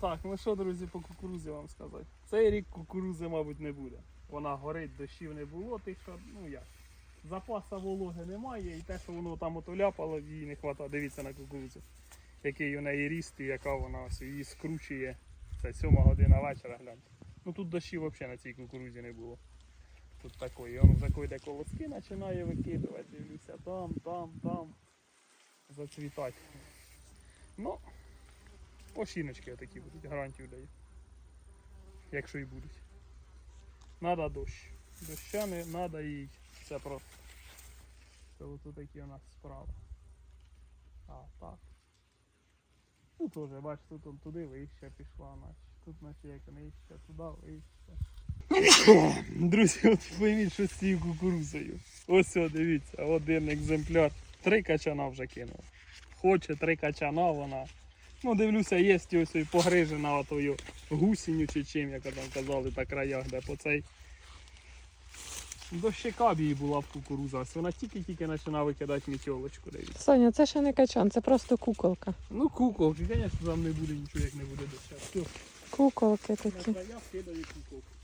Так, ну що, друзі, по кукурузі вам сказати. Цей рік кукурузи, мабуть, не буде. Вона горить, дощів не було, тих, що, ну як. Запаса вологи немає, і те, що воно там ото ляпало, їй не вистачає. Дивіться на кукурудзу. Який у неї ріст і яка вона ось її скручує. Це сьома година вечора, гляньте. Ну тут дощів взагалі на цій кукурузі не було. Тут такої. Він вже койде колоски починає викидувати, дивлюся, там, там, там. Зацвітати. Ну, Ошіночки отакі будуть, гарантію даю. Якщо і будуть. Надо дощ. Доща не надо їй. Це просто. Це ось такі у нас справи. А, так. Ну теж, бачиш, тут он туди вище пішла, наче. Тут наче як нижче, туди вище. Друзі, от пойміть, що з цією кукурузою. Ось дивіться, один екземпляр. Три качана вже кинув. Хоче три качана вона. Ну, дивлюся, є ось і погрижена отою гусінню чи чим, як там казали, та краях, де по цей. До б її була в кукуруза, вона тільки-тільки починає викидати мітьолочку, дивіться. Соня, це ще не качан, це просто куколка. Ну, куколки, звісно, там не буде нічого, як не буде. Все, Куколки такі. краях кидаю куколки.